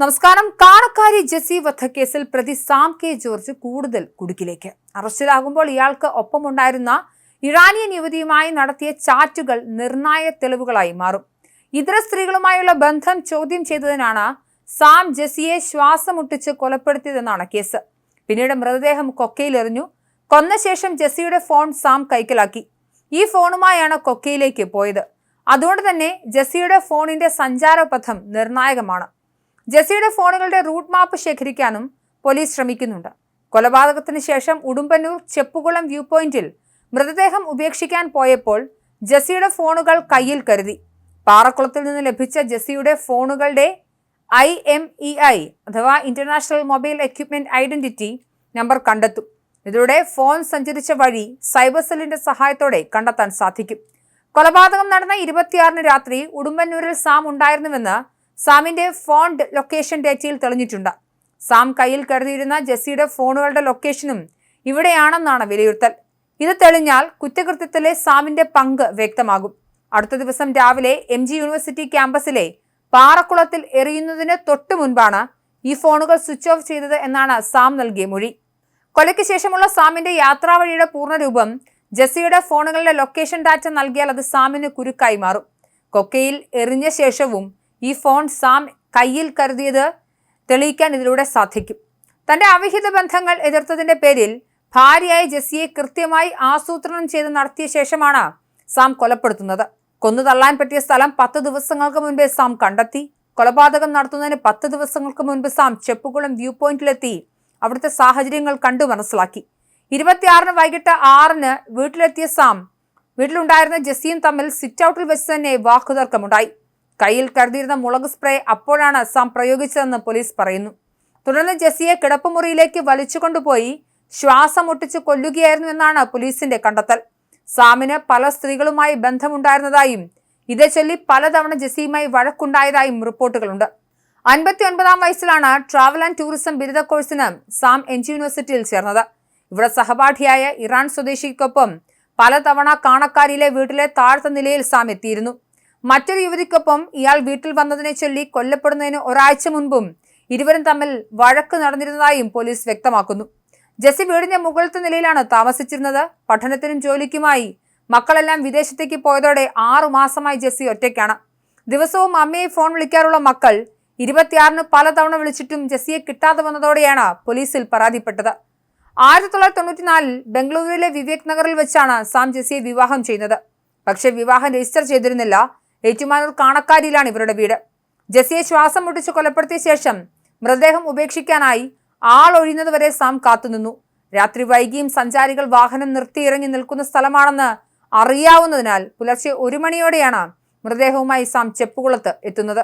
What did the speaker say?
നമസ്കാരം. കാണക്കാരി ജസി വധക്കേസിൽ പ്രതി സാം കെ ജോർജ് കൂടുതൽ കുടുക്കിലേക്ക്. അറസ്റ്റിലാകുമ്പോൾ ഇയാൾക്ക് ഒപ്പമുണ്ടായിരുന്ന ഇറാനിയൻ യുവതിയുമായി നടത്തിയ ചാറ്റുകൾ നിർണായക തെളിവുകളായി മാറും. ഇതര സ്ത്രീകളുമായുള്ള ബന്ധം ചോദ്യം ചെയ്തതിനാണ് സാം ജസിയെ ശ്വാസമുട്ടിച്ച് കൊലപ്പെടുത്തിയതെന്നാണ് കേസ്. പിന്നീട് മൃതദേഹം കൊക്കയിലെറിഞ്ഞു. കൊന്ന ശേഷം ജസിയുടെ ഫോൺ സാം കൈക്കലാക്കി. ഈ ഫോണുമായാണ് കൊക്കയിലേക്ക് പോയത്. അതുകൊണ്ട് തന്നെ ജസിയുടെ ഫോണിന്റെ സഞ്ചാരപഥം നിർണായകമാണ്. ജെസിയുടെ ഫോണുകളുടെ റൂട്ട് മാപ്പ് ശേഖരിക്കാനും പോലീസ് ശ്രമിക്കുന്നുണ്ട്. കൊലപാതകത്തിന് ശേഷം ഉടുമ്പന്നൂർ ചെപ്പുകുളം വ്യൂ പോയിന്റിൽ മൃതദേഹം ഉപേക്ഷിക്കാൻ പോയപ്പോൾ ജെസിയുടെ ഫോണുകൾ കയ്യിൽ കരുതി. പാറക്കുളത്തിൽ നിന്ന് ലഭിച്ച ജെസിയുടെ ഫോണുകളുടെ ഐ എം ഇ ഐ അഥവാ international mobile equipment identity number കണ്ടെത്തും. ഇതിലൂടെ ഫോൺ സഞ്ചരിച്ച വഴി സൈബർ സെല്ലിന്റെ സഹായത്തോടെ കണ്ടെത്താൻ സാധിക്കും. കൊലപാതകം നടന്ന ഇരുപത്തിയാറിന് രാത്രി ഉടുമ്പന്നൂരിൽ സാം ഉണ്ടായിരുന്നുവെന്ന് സാമിന്റെ ഫോൺ ലൊക്കേഷൻ ഡേറ്റയിൽ തെളിഞ്ഞിട്ടുണ്ട്. സാം കയ്യിൽ കരുതിയിരുന്ന ജെസ്സിയുടെ ഫോണുകളുടെ ലൊക്കേഷനും ഇവിടെയാണെന്നാണ് വിലയിരുത്തൽ. ഇത് തെളിഞ്ഞാൽ കുറ്റകൃത്യത്തിലെ സാമിന്റെ പങ്ക് വ്യക്തമാകും. അടുത്ത ദിവസം രാവിലെ എം ജി യൂണിവേഴ്സിറ്റി ക്യാമ്പസിലെ പാറക്കുളത്തിൽ എറിയുന്നതിന് തൊട്ടു മുൻപാണ് ഈ ഫോണുകൾ സ്വിച്ച് ഓഫ് ചെയ്തത് എന്നാണ് സാം നൽകിയ മൊഴി. കൊലയ്ക്ക് ശേഷമുള്ള സാമിന്റെ യാത്രാവഴിയുടെ പൂർണരൂപം ജെസ്സിയുടെ ഫോണുകളുടെ ലൊക്കേഷൻ ഡാറ്റ നൽകിയാൽ അത് സാമിന് കുരുക്കായി മാറും. കൊക്കയിൽ എറിഞ്ഞ ശേഷവും ഈ ഫോൺ സാം കയ്യിൽ കരുതിയത് തെളിയിക്കാൻ ഇതിലൂടെ സാധിക്കും. തന്റെ അവിഹിത ബന്ധങ്ങൾ എതിർത്തതിന്റെ പേരിൽ ഭാര്യയായ ജെസ്സിയെ കൃത്യമായി ആസൂത്രണം ചെയ്ത് നടത്തിയ ശേഷമാണ് സാം കൊലപ്പെടുത്തുന്നത്. കൊന്നു തള്ളാൻ പറ്റിയ സ്ഥലം പത്ത് ദിവസങ്ങൾക്ക് മുൻപേ സാം കണ്ടെത്തി. കൊലപാതകം നടത്തുന്നതിന് പത്ത് ദിവസങ്ങൾക്ക് മുൻപ് സാം ചെപ്പുകുളം വ്യൂ പോയിന്റിലെത്തി. അവിടുത്തെ സാഹചര്യങ്ങൾ കണ്ടു മനസ്സിലാക്കി. ഇരുപത്തിയാറിന് വൈകിട്ട് ആറിന് വീട്ടിലെത്തിയ സാം വീട്ടിലുണ്ടായിരുന്ന ജെസ്സിയും തമ്മിൽ സിറ്റ് ഔട്ടിൽ വെച്ച് തന്നെ വാക്കുതർക്കമുണ്ടായി. കയ്യിൽ കരുതിയിരുന്ന മുളക് സ്പ്രേ അപ്പോഴാണ് സാം പ്രയോഗിച്ചതെന്ന് പോലീസ് പറയുന്നു. തുടർന്ന് ജെസ്സിയെ കിടപ്പുമുറിയിലേക്ക് വലിച്ചുകൊണ്ടുപോയി ശ്വാസം മുട്ടിച്ച് കൊല്ലുകയായിരുന്നു എന്നാണ് പോലീസിന്റെ കണ്ടെത്തൽ. സാമിന് പല സ്ത്രീകളുമായി ബന്ധമുണ്ടായിരുന്നതായും ഇതേ ചൊല്ലി പലതവണ ജസിയുമായി വഴക്കുണ്ടായതായും റിപ്പോർട്ടുകളുണ്ട്. അൻപത്തി ഒൻപതാം വയസ്സിലാണ് ട്രാവൽ ആൻഡ് ടൂറിസം ബിരുദ കോഴ്സിന് സാം എൻ ജി യൂണിവേഴ്സിറ്റിയിൽ ചേർന്നത്. ഇവിടെ സഹപാഠിയായ ഇറാൻ സ്വദേശിക്കൊപ്പം പലതവണ കാണക്കാരിയിലെ വീട്ടിലെ താഴ്ത്ത നിലയിൽ സാം എത്തിയിരുന്നു. മറ്റൊരു യുവതിക്കൊപ്പം ഇയാൾ വീട്ടിൽ വന്നതിനെ ചൊല്ലി കൊല്ലപ്പെടുന്നതിന് ഒരാഴ്ച മുൻപും ഇരുവരും തമ്മിൽ വഴക്ക് നടന്നിരുന്നതായും പോലീസ് വ്യക്തമാക്കുന്നു. ജെസ്സി വീടിന്റെ മുകളിലത്തെ നിലയിലാണ് താമസിച്ചിരുന്നത്. പഠനത്തിനും ജോലിക്കുമായി മക്കളെല്ലാം വിദേശത്തേക്ക് പോയതോടെ ആറു മാസമായി ജെസ്സി ഒറ്റയ്ക്കാണ്. ദിവസവും അമ്മയെ ഫോൺ വിളിക്കാറുള്ള മക്കൾ ഇരുപത്തിയാറിന് പലതവണ വിളിച്ചിട്ടും ജെസ്സിയെ കിട്ടാതെ വന്നതോടെയാണ് പോലീസിൽ പരാതിപ്പെട്ടത്. ആയിരത്തി തൊള്ളായിരത്തി തൊണ്ണൂറ്റിനാലിൽ ബംഗളൂരുവിലെ വിവേക് നഗറിൽ വെച്ചാണ് സാം ജെസ്സിയെ വിവാഹം ചെയ്യുന്നത്. പക്ഷേ വിവാഹം രജിസ്റ്റർ ചെയ്തിരുന്നില്ല. ഏറ്റുമാനൂർ കാണക്കാരിയിലാണ് ഇവരുടെ വീട്. ജസിയെ ശ്വാസം മുട്ടിച്ച് കൊലപ്പെടുത്തിയ ശേഷം മൃതദേഹം ഉപേക്ഷിക്കാനായി ആളൊഴിയുന്നതുവരെ സാം കാത്തുനിന്നു. രാത്രി വൈകിയും സഞ്ചാരികൾ വാഹനം നിർത്തിയിറങ്ങി നിൽക്കുന്ന സ്ഥലമാണെന്ന് അറിയാവുന്നതിനാൽ പുലർച്ചെ ഒരു മണിയോടെയാണ് മൃതദേഹവുമായി സാം ചെപ്പുകുളത്ത് എത്തുന്നത്.